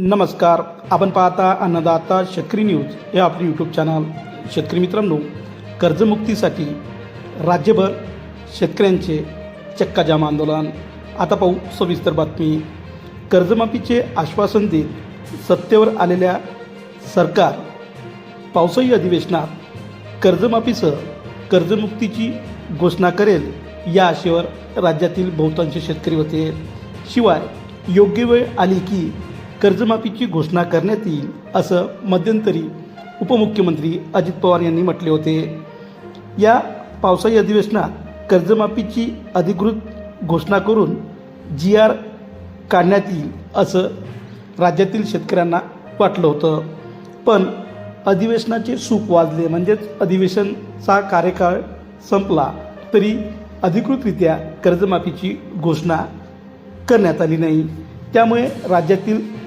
नमस्कार. आपण पाहता अन्नदाता शेतकरी न्यूज हे आपले यूट्यूब चॅनल शेतकरी मित्रांनो कर्जमुक्तीसाठी राज्यभर शेतकऱ्यांचे चक्काजाम आंदोलन. आता पाहू सविस्तर बातमी. कर्जमाफीचे आश्वासन देत सत्तेवर आलेल्या सरकार पावसाळी अधिवेशनात कर्जमाफीसह कर्जमुक्तीची घोषणा करेल या आशेवर राज्यातील बहुतांश शेतकरी होते. शिवाय योग्य वेळ आली की कर्जमाफीची घोषणा करण्यात येईल असं मध्यंतरी उपमुख्यमंत्री अजित पवार यांनी म्हटले होते. या पावसाळी अधिवेशनात कर्जमाफीची अधिकृत घोषणा करून जी आर काढण्यात येईल असं राज्यातील शेतकऱ्यांना वाटलं होतं. पण अधिवेशनाचे सूप वाजले म्हणजेच अधिवेशनचा कार्यकाळ संपला तरी अधिकृतरित्या कर्जमाफीची घोषणा करण्यात आली नाही. त्यामुळे राज्यातील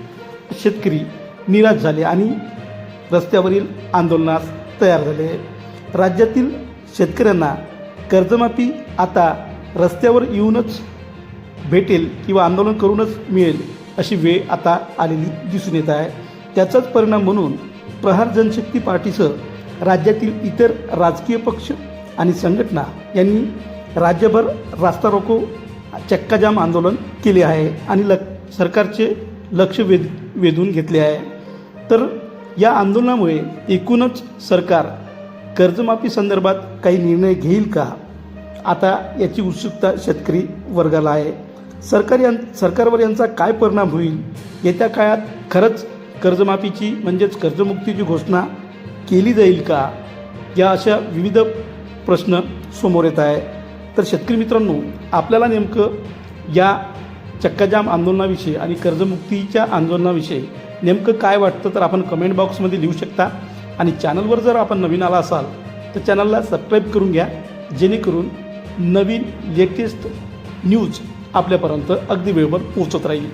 शेतकरी निराश झाले आणि रस्त्यावरील आंदोलनास तयार झाले. राज्यातील शेतकऱ्यांना कर्जमाफी आता रस्त्यावर येऊनच भेटेल किंवा आंदोलन करूनच मिळेल अशी वेळ आता आलेली दिसून येत आहे. त्याचाच परिणाम म्हणून प्रहार जनशक्ती पार्टीसह राज्यातील इतर राजकीय पक्ष आणि संघटना यांनी राज्यभर रास्ता रोको चक्काजाम आंदोलन केले आहे आणि ल सरकारचे लक्ष वेध वेधून घेतले आहे. तर या आंदोलनामुळे एकूणच सरकार कर्जमाफी संदर्भात काही निर्णय घेईल का? आता याची उत्सुकता शेतकरी वर्गाला आहे. सरकार यां सरकारवर यांचा काय परिणाम होईल? येत्या काळात खरंच कर्जमाफीची म्हणजेच कर्जमुक्तीची घोषणा केली जाईल का? या अशा विविध प्रश्न समोर येत आहे तर शेतकरी मित्रांनो आपल्याला नेमकं या चक्काजाम आंदोलनाविषयी आणि कर्जमुक्तीच्या आंदोलनाविषयी नेमकं काय वाटतं तर आपण कमेंट बॉक्समध्ये लिहू शकता. आणि चॅनलवर जर आपण नवीन आला असाल तर चॅनलला सबस्क्राईब करून घ्या. जेणेकरून नवीन लेटेस्ट न्यूज आपल्यापर्यंत अगदी वेळेवर पोहोचत राहील.